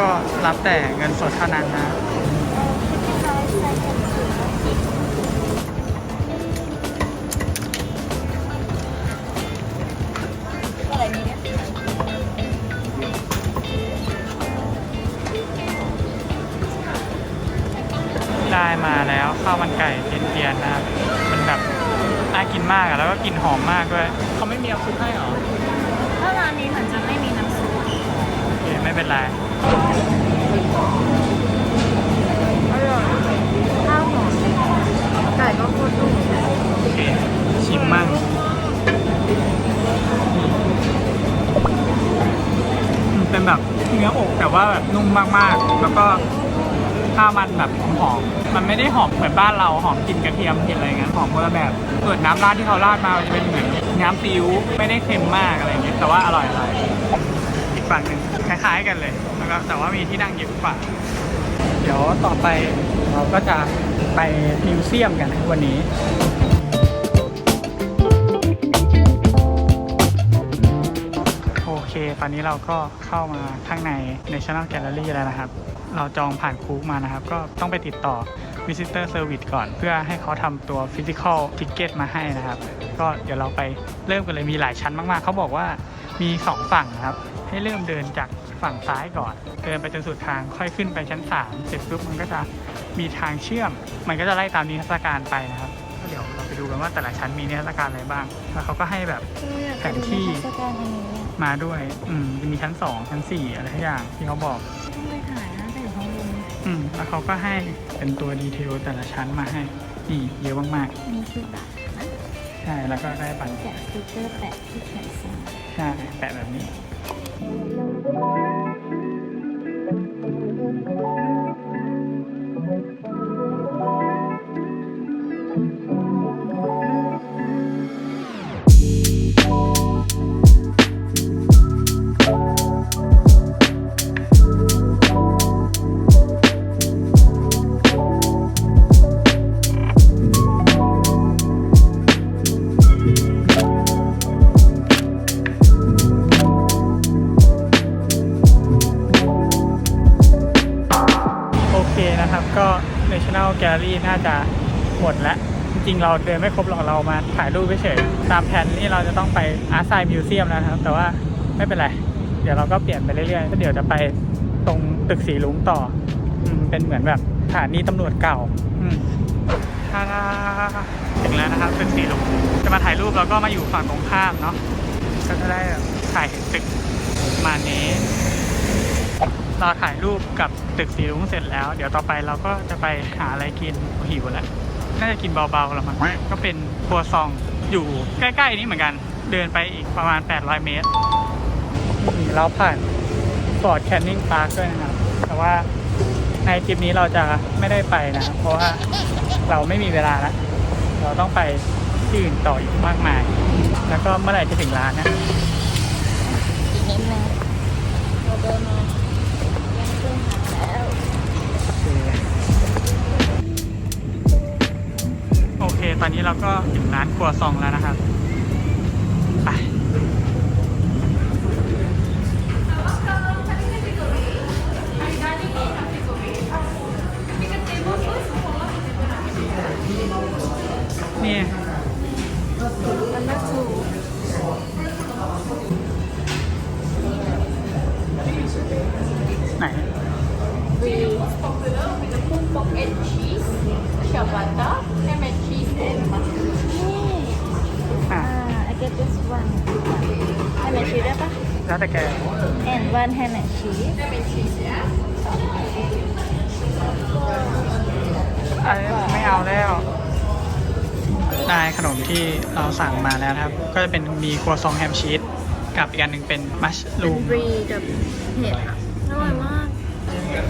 ก็รับแต่เงินสดเท่านั้นนะอะไรนี้เนี่ยได้มาแล้วข้าวมันไก่เทียนๆนะครับมันแบบน่ากินมากอะแล้วก็กลิ่นหอมมากด้วยเขาไม่มีเอาซุปให้หรอ ถ้าร้านนี้เหมือนจะไม่มีน้ำซุปโอเคไม่เป็นไร ข้าวหอมไก่ก็โคตรนุ่มโอเค ชิมมั่งอืมเป็นแบบเนื้ออกแต่ว่าแบบนุ่มมากๆ แล้วก็ข้าวมันแบบหอมๆมันไม่ได้หอมเหมือนบ้านเราหอมกลิ่นกระเทียมกลิ่นอะไรเงี้ยหอมคนละแบบส่วนน้ำราดที่เขาราดมาจะเป็นเหมือนน้ำซีอิ๊วไม่ได้เค็มมากอะไรเงี้ยแต่ว่าอร่อยอร่อยอีกฝั่งหนึ่งคล้าย ๆ กันเลย แล้วก็แต่ว่ามีที่นั่งเยอะกว่า เดี๋ยวต่อไปเราก็จะไปมิวเซียมกันนะวันนี้โอเคตอนนี้เราก็เข้ามาข้างใน National Gallery แล้วนะครับ เราจองผ่านคูกมานะครับ ก็ต้องไปติดต่อ Visitor Service ก่อน เพื่อให้เขาทำตัว Physical Ticket มาให้นะครับ ก็เดี๋ยวเราไปเริ่มกันเลยมีหลายชั้นมากๆ เขาบอกว่ามี 2 ฝั่งนะครับ ให้เริ่มเดินจาก ฝั่งซ้ายก่อน เดินไปจนสุดทางค่อยขึ้นไปชั้น 3 เสร็จปุ๊บมันก็จะมีทางเชื่อม มันก็จะไล่ตามนิทรรศการไปนะครับก็เดี๋ยวเราไปดูกันว่าแต่ละชั้นมีนิทรรศการอะไรบ้าง แล้วเขาก็ให้แบบแผนที่เทศกาลอันนี้เนี่ยมาด้วย อืมจะมีชั้น 2 ชั้น 4 อะไรทุกอย่างที่เขาบอกต้องไปถ่ายนะแต่อยู่ข้างบนอืมแล้วเขาก็ให้เป็นตัวดีเทลแต่ละชั้นมาให้นี่เยอะมากนี่คือบัตรนะๆใช่แล้วก็ได้บัตรแกะสติ๊กเกอร์แปะที่แขนซ้ายใช่แปะแบบนี้ Thank you. ก็ National Gallery น่าจะหมดแล้ว จริงๆ เราเดินไม่ครบหรอกเรามาถ่ายรูปเฉยตามแผนนี่เราจะต้องไป Art Science Museum แล้วนะครับ แต่ว่าไม่เป็นไร เดี๋ยวเราก็เปลี่ยนไปเรื่อยๆแล้วเดี๋ยวจะไปตรงตึกสีลุงต่ออเป็นเหมือนแบบสถานีตำรวจเก่าทาดาถึงแล้วนะครับตึกสีลุงจะมาถ่ายรูปแล้วก็มาอยู่ฝั่งตรงข้ามเนาะก็จะได้ถ่ายเห็นตึกมานี้ เราถ่ายรูปกับตึกสีรุ้งเสร็จแล้ว เดี๋ยวต่อไปเราก็จะไปหาอะไรกินหิวแล้วน่าจะกินเบาๆแล้วมั้งก็เป็นครัวซองอยู่ใกล้ ๆ นี้เหมือนกัน เดินไปอีกประมาณ 800 เมตรนี่เราผ่านฟอร์ดแคนนิงพาร์คด้วยนะครับ แต่ว่าในทริปนี้เราจะไม่ได้ไปนะ เพราะว่าเราไม่มีเวลาแล้วเราต้องไปที่อื่นต่ออีกมากมาย แล้วก็เมื่อไหร่จะถึงร้านนะอีกนิดนึงเราเดินมา เค ตอนนี้เราก็ถึงร้านครัวซองแล้วนะครับ แล้วแต่แก and one ham and cheese Ham and cheese, yeah? อันนี้ไม่เอาแล้ว ได้ขนมที่เราสั่งมาแล้วนะครับ ก็จะเป็นมีครัวซองแฮมชีสกับอีกอันหนึ่งเป็นมัชเป็ลูนมบรีกับเห็ดอะอร่อยมาก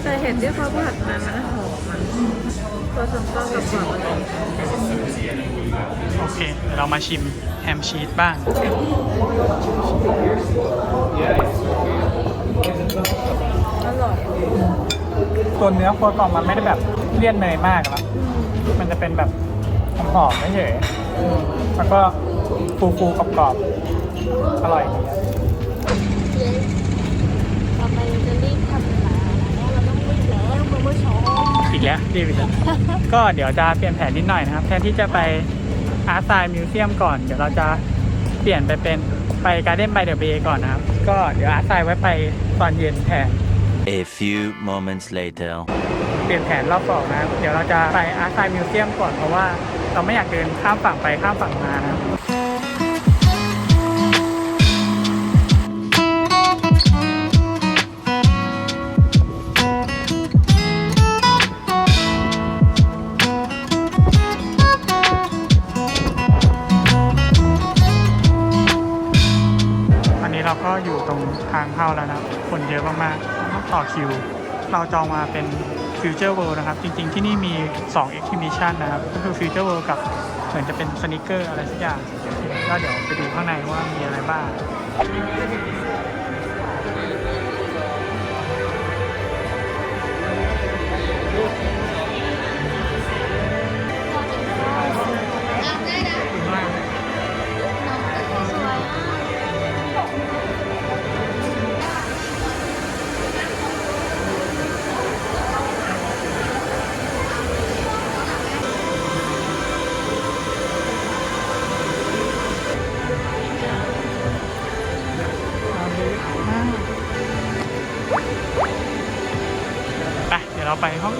แต่เห็ดที่เขาผัดมามันหอมอะ ตัวสัมปังกับกรอบอะไรโอเคเดี๋ยวเรามาชิมแฮมชีสบ้าง อร่อยตัวเนื้อโคตองมันไม่ได้แบบเลี่ยนเนยมากนะมันจะเป็นแบบหอมๆไม่เฉยแล้วก็ฟูๆกรอบๆอร่อยดีอะย้ต่อไปเราจะรีบทำเวลาแล้วเราต้องรีบแล้วคุณผู้ชม อีกแล้วดีไปแล้วก็เดี๋ยวจะเปลี่ยนแผนนิดหน่อยนะครับ แทนที่จะไปอาร์ตไซมิวเซียมก่อน เดี๋ยวเราจะเปลี่ยนไปเป็นไปการ์เด้นไบเดอะเบย์ก่อนนะครับ ก็เดี๋ยวอาร์ตไซไว้ไปตอนเย็นแทน A few moments later. เปลี่ยนแผนรอบสองนะครับ เดี๋ยวเราจะไปอาร์ตไซมิวเซียมก่อนเพราะว่าเราไม่อยากเดินข้ามฝั่งไปข้ามฝั่งมานะ ก็อยู่ตรงทางเข้าแล้วนะครับ คนเยอะมากๆต้องต่อคิว เราจองมาเป็น Future World นะครับ จริง ๆ ที่นี่มี 2 Exhibition นะครับ ก็คือ Future World กับเหมือนจะเป็นสนิเกอร์อะไรสักอย่างก็เดี๋ยวไปดูข้างในว่ามีอะไรบ้าง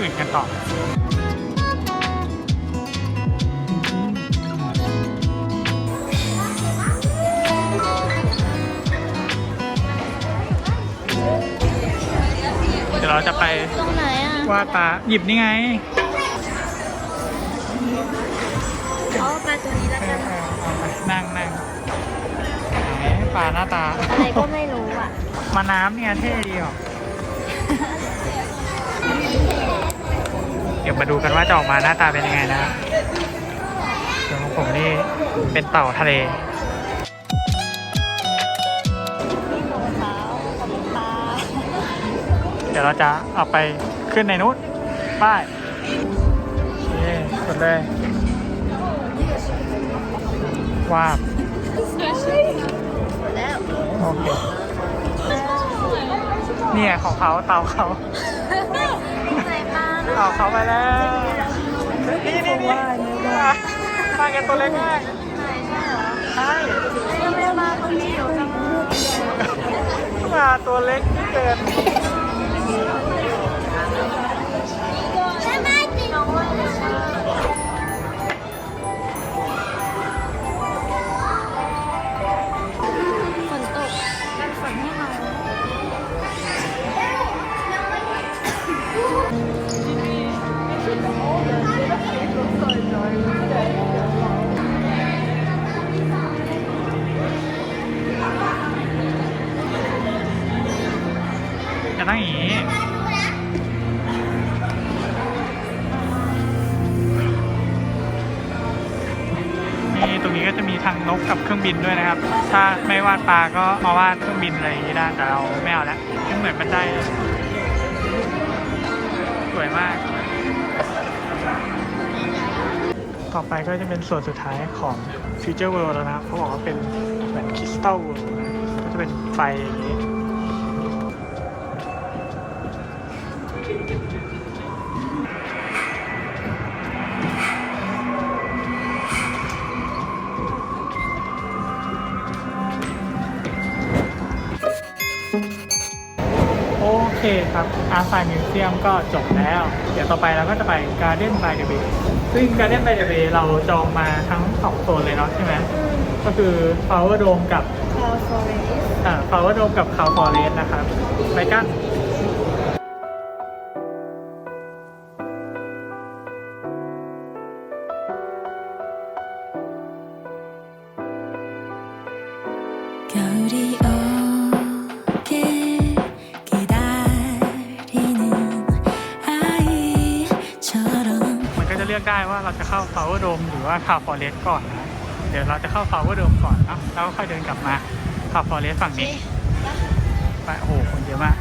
องอื่นกันต่อเดี๋ยวเราจะไปตรงไหนอะวาดปลาหยิบนี่ไงเอาไปตัวนี้แล้วเอกัอนเออเอาไปนั่งนั่งไหนปลาหน้าตา อะไรก็ไม่รู้อะ มาน้ำเนี่ยเท่ดีอะเดี๋ยวมาดูกันว่าจะออกมาหน้าตาเป็นยังไงนะส่วนของผมนี่เป็นเต่าทะเลเดี๋ยวเราจะเอาไปขึ้นในนู้นป้ายโอเคกดเลยว้าวโอเคเนี่ยของเขาเต่าเขา ต่าเขาไปแล้วนี่นี่นี่มากันตัวเล็กมากใช่เหรอใช่ไม่มาคนเดียวจังมาตัวเล็กเกิน บินด้วยนะครับ ถ้าไม่วาดปลาก็มาวาดเครื่องบินอะไรอย่างนี้ได้แต่เราไม่เอาแล้วเหมือนมันได้สวยมาก ต่อไปก็จะเป็นส่วนสุดท้ายของ Future World แล้วนะครับเขาบอกว่าเป็นเหมือน Crystal World ก็จะเป็นไฟอย่างนี้ นะครับอาร์ตไซมิวเซียมก็จบแล้ว เดี๋ยวต่อไปเราก็จะไปการ์เด้นไบเดเบย์ซึ่งการ์เด้นไบเดเบย์เราจองมาทั้งสองโซนเลยเนาะใช่ไหมก็คือ Power Dome กับ Cloud Forest อ่า Power Dome กับ Cloud Forest นะครับ ไปกันガウリオ อกได้ว่าเราจะเข้า Power Dome หรือว่า Cloud Forest ก่อนนะเดี๋ยวเราจะเข้า Power Dome ก่อนเนาะแล้วก็ค่อยเดินกลับมา Cloud Forest ฝั่งนี้ไปโอ้โหคนเยอะมาก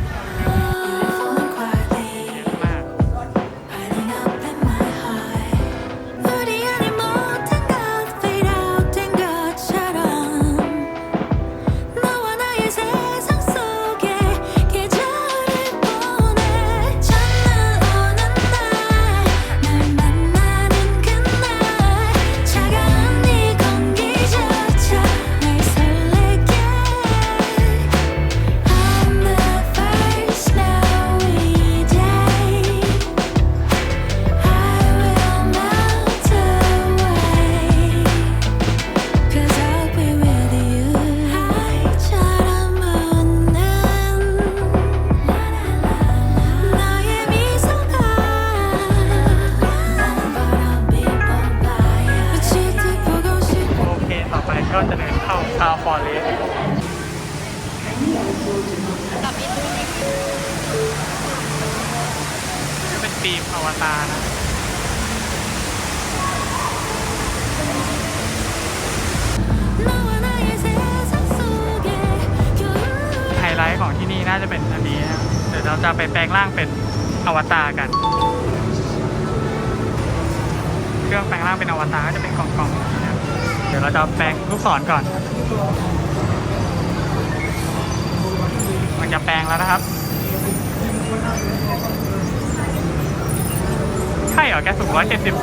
วตารนะไฮไลท์ของที่นี่น่าจะเป็นอันนี้นะเดี๋ยวเราจะไปแปลงร่างเป็นอวตารกัน เครื่องแปลงร่างเป็นอวตารก็จะเป็นกล่องๆนะเดี๋ยวเราจะแปลงลูกศรก่อน มันจะแปลงแล้วนะครับ ช่เหรอ แกสูงร้อยเจ็ดสิบ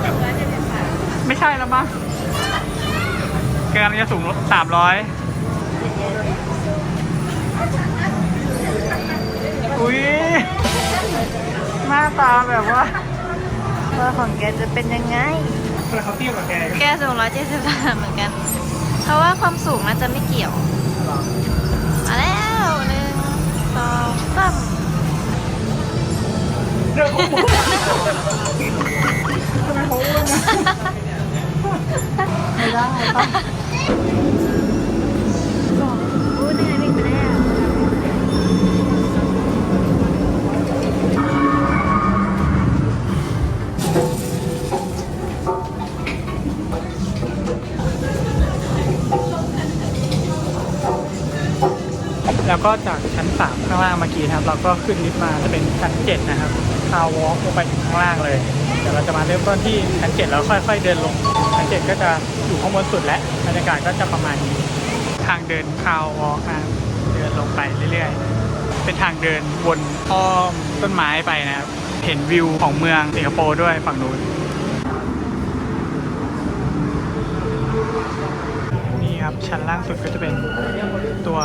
ไม่ใช่แล้วมั้งแกกำลังจะสูงสามร้อยอุ้ยหน้าตาแบบว่าว่าของแกจะเป็นยังไง เขาเทียบกับแกแกสูงร้อยเจ็ดสิบสามเหมือนกัน เพราะว่าความสูงน่าจะไม่เกี่ยวมาแล้วหนึ่งสองสามไม่ได้ครับอู้นี่ไงวิ่ง ไปแล้วแล้วก็จากชั้นสามข้างล่างเมื่อกี้ครับ เราก็ขึ้นลิฟต์มาจะเป็นชั้นเจ็ดนะครับคาวอล์กลงไปถึงข้างล่างเลย เดี๋ยวเราจะมาเริ่มต้นที่ชั้นเจ็ดแล้วค่อย ๆ เดินลงชั้นเจ็ดก็จะ ข้างบนสุดและบรรยากาศก็จะประมาณนี้ทางเดินคาววอล์กนะครับเดินลงไปเรื่อยๆ เป็นทางเดินวนอ้อมต้นไม้ไปนะครับ เห็นวิวของเมืองสิงคโปร์ด้วยฝั่งนู้นนี่ครับ ชั้นล่างสุดก็จะเป็นตัว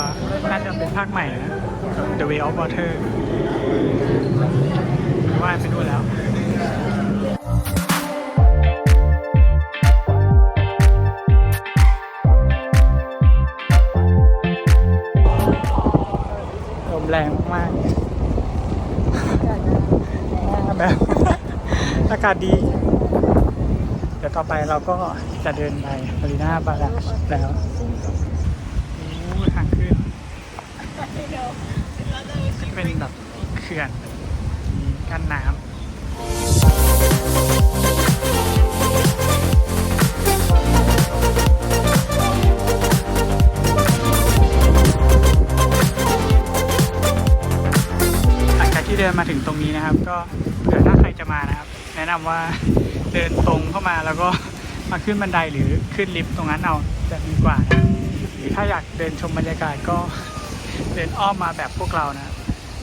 น่าจะเป็นภาคใหม่นะ The Way of Water ว่าไปดูนแล้ว แบบ อากาศดี เดี๋ยวต่อไปเราก็จะเดินไปมารีนาบาราแล้วโอ้ทางขึ้นเป็นแบบเขื่อนมีกั้นน้ำ เดินมาถึงตรงนี้นะครับ ก็เผื่อถ้าใครจะมานะครับ แนะนำว่าเดินตรงเข้ามาแล้วก็มาขึ้นบันไดหรือขึ้นลิฟต์ตรงนั้นเอาจะดีกว่านะหรือถ้าอยากเดินชมบรรยากาศก็เดินอ้อมมาแบบพวกเรานะ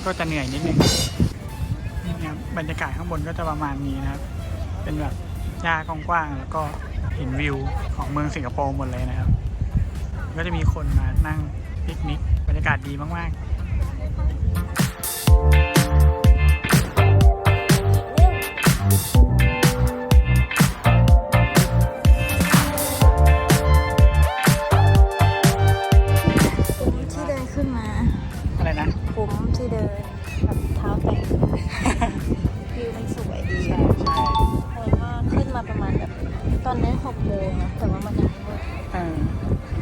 ก็จะเหนื่อยนิดนึงนี่นะบรรยากาศข้างบนก็จะประมาณนี้นะครับ เป็นแบบหญ้ากว้างๆแล้วก็เห็นวิวของเมืองสิงคโปร์หมดเลยนะครับ ก็จะมีคนมานั่งปิกนิกบรรยากาศดีมากๆที่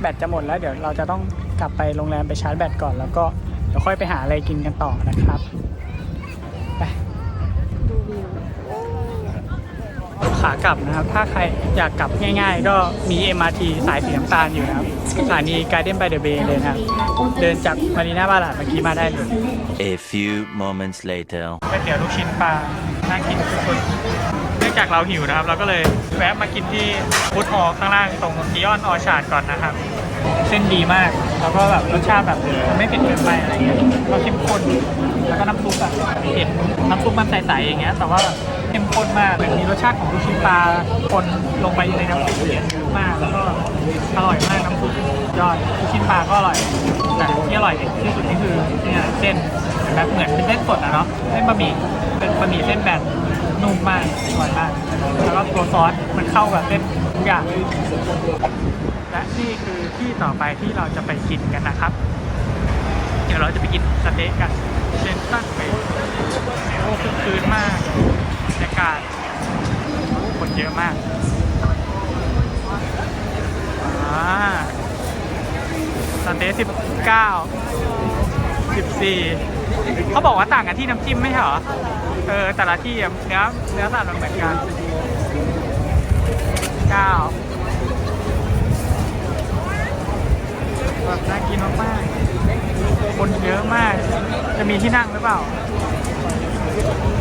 แบตจะหมดแล้วเดี๋ยวเราจะต้องกลับไปโรงแรมไปชาร์จแบตก่อน แล้วก็เดี๋ยวค่อยไปหาอะไรกินกันต่อนะครับไปดูวิวโอเคขากลับนะครับ ถ้าใครอยากกลับง่ายๆ ก็มี MRT สายสีน้ำตาลอยู่นะครับสถานีการ์เด้นไบเดอะเบย์เลยนะครับ เดินจากมารีนาบาลาดเมื่อกี้มาได้เลย A few moments later. ก๋วยเตี๋ยวลูกชิ้นปลาน่ากินสุดๆเนื่ องจากเราหิวนะครับ เราก็เลยแวะมากินที่ฟูดฮอลล์ข้างล่างตรงกิออนออชาร์ดก่อนนะครับ เส้นดีมาก แล้วก็แบบรสชาติแบบไม่เผ็ดเกินไปอะไรเงี้ยก็เข้มข้น แล้วก็น้ำซุปแบบเห็นน้ำซุปมันใสๆอย่างเงี้ย แต่ว่าแบบเข้มข้นมากเหมือนมีรสชาติของลูกชิ้นปลาคนลงไปในน้ำซุปเยอะมาก แล้วก็อร่อยมากน้ำซุปยอดลูกชิ้นปลาก็อร่อย แต่ที่อร่อยที่สุดนี่คือเนี่ยเส้นแบบเหมือนเป็นเส้นสดอะเนาะเส้นบะหมี่เป็นบะหมี่เส้นแบบ นุ่มมากอร่อยมาก แล้วก็ตัวซอสมันเข้ากับเส้นทุกอย่าง และนี่คือที่ต่อไปที่เราจะไปกินกันนะครับ เดี๋ยวเราจะไปกินสเต็กกันเซนตันเบย์โอ้คึกคืนมากบรรยากาศคนเยอะมากอ่าสเต็กสิบเก้าสิบสี่เขาบอกว่าต่างกันที่น้ำจิ้มไม่ใช่เหรอ เออแต่ละที่อะเนื้อเนื้อสัตว์มันเหมือนกันเก้าแบบน่ากินมากๆคนเยอะมาก จะมีที่นั่งหรือเปล่า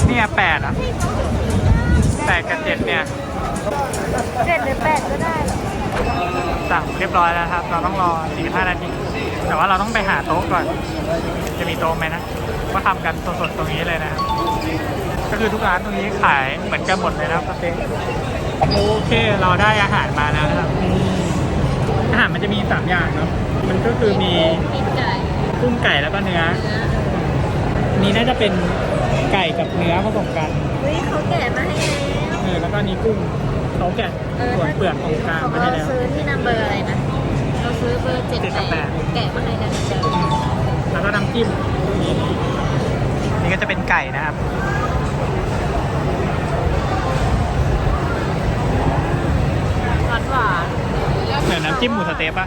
เนี่ยแปดอะแปดกับเจ็ดเนี่ยเจ็ดหรือแปดก็ได้สั่งเรียบร้อยแล้วครับ เราต้องรอ45นาที แต่ว่าเราต้องไปหาโต๊ะก่อน จะมีโต๊ะไหมนะ ก็ทำกันสดๆตรงนี้เลยนะครับ ก็คือทุกร้านตรงนี้ขายเหมือนกันหมดเลยนะครับสเต็กโอเคเราได้อาหารมาแล้วนะครับนี่อาหารมันจะมีสามอย่างเนาะมันก็คือมีมีไก่กุ้งไก่แล้วก็เนื้ออันนี้น่าจะเป็นไก่กับเนื้อผสมกันเฮ้ยเขาแกะมาให้แล้วเออแล้วก็อันนี้กุ้งเขาแกะส่วนเปลือกตรงกลางของมาให้เราแล้วซื้อที่นัมเบอร์อะไรนะเราซื้อเบอร์เจ็ดเจ็ดกับแปดแกะมาให้แล้วเจอแล้วก็น้ำจิ้มนี่ นี่ก็จะเป็นไก่นะครับหวานหวานเหมือนน้ำจิ้มหมูสะเต๊ะปะ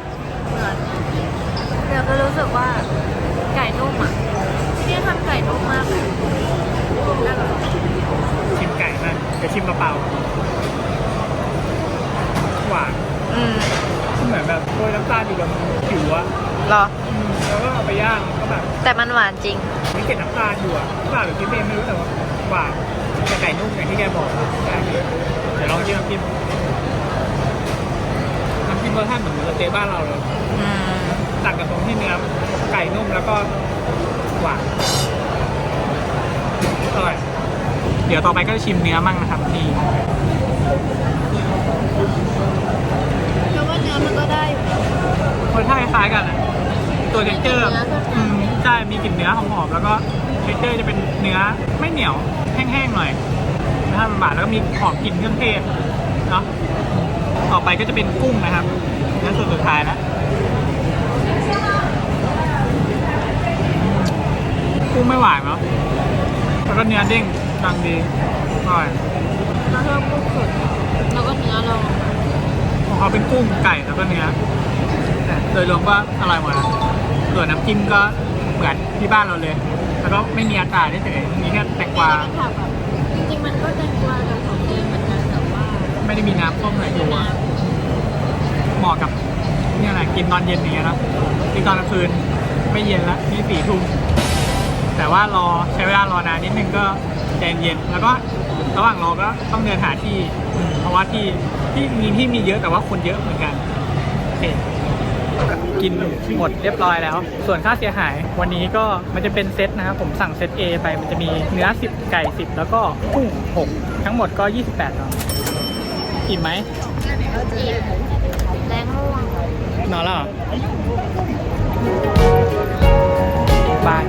เหมือนเดี๋ยวก็รู้สึกว่าไก่นุ่มอะที่นี่ทำไก่นุ่มมากเลยน่าอร่อยชิมไก่มากเดี๋ยวชิมเปล่าๆหวานอืมเหมือนแบบโรยน้ำตาลอยู่บนผิวอะเหรออืมแล้วก็เอาไปย่างก็แบบแต่มันหวานจริงมี เกล็ดน้ำตาลอยู่อะหวานหรือกินเองไม่รู้แต่ว่าหวานแต่ไก่นุ่มอย่างที่แกบอกใช่เดี๋ยวลองชิมน้ำจิ้มน้ำจิ้มรสชาติเหมือนหมูสะเต๊ะบ้านเราเลยอืมต่างกับตรงที่เนื้อไก่นุ่มแล้วก็หวานอร่อยเดี๋ยวต่อไปก็จะชิมเนื้อมั่งนะครับนี่แล้วว่าเนื้อมันก็ได้อยู่นะรสชาติคล้ายๆกันอะตัวเท็กเจอร์มีกลิ่นเนื้อด้วยนะอืม ใช่มีกลิ่นเนื้อหอมๆแล้วก็เท็กเจอร์จะเป็นเนื้อไม่เหนียวแห้งๆหน่อยนะฮะบาทแล้วก็มีหอมกลิ่นเครื่องเทศเนาะต่อไปก็จะเป็นกุ้งนะครับเนื้อส่วนสุดท้ายแล้วกุ้งไม่หวานเนาะแล้วก็เนื้อเด้งกำลังดีอร่อยแล้วเพิ่มกุ้งสดแล้วก็เนื้อเราของเขาเป็นกุ้งไก่แล้วก็เนื้อแต่โดยรวมก็อร่อยหมดอะส่วนน้ำจิ้มก็ เหมือนที่บ้านเราเลย แล้วก็ไม่มีอาจารย์เฉยๆมีแค่แตงกวามันผักแบบจริงๆมันก็แตงกวากับของเดิมเหมือนกันแต่ว่าไม่ได้มีน้ำส้มไหนตัวเหมาะกับเนี่ยแหละกินตอนเย็นอย่างเงี้ยเนอะกินตอนกลางคืนไม่เย็นละนี่สี่ทุ่มแต่ว่ารอใช้เวลารอนานนิดนึงก็ใจเย็นแล้วก็ระหว่างรอก็ต้องเดินหาที่อืมเพราะว่าที่ที่มีที่มีเยอะแต่ว่าคนเยอะเหมือนกันโอเค กินหมดเรียบร้อยแล้ว ส่วนค่าเสียหายวันนี้ก็มันจะเป็นเซตนะครับ ผมสั่งเซต A ไปมันจะมีเนื้อ 10 ไก่ 10 แล้วก็กุ้ง6 ทั้งหมดก็ 28เนาะอิ่มไหมจีบแรงม่วงนอนแล้วเหรอบาย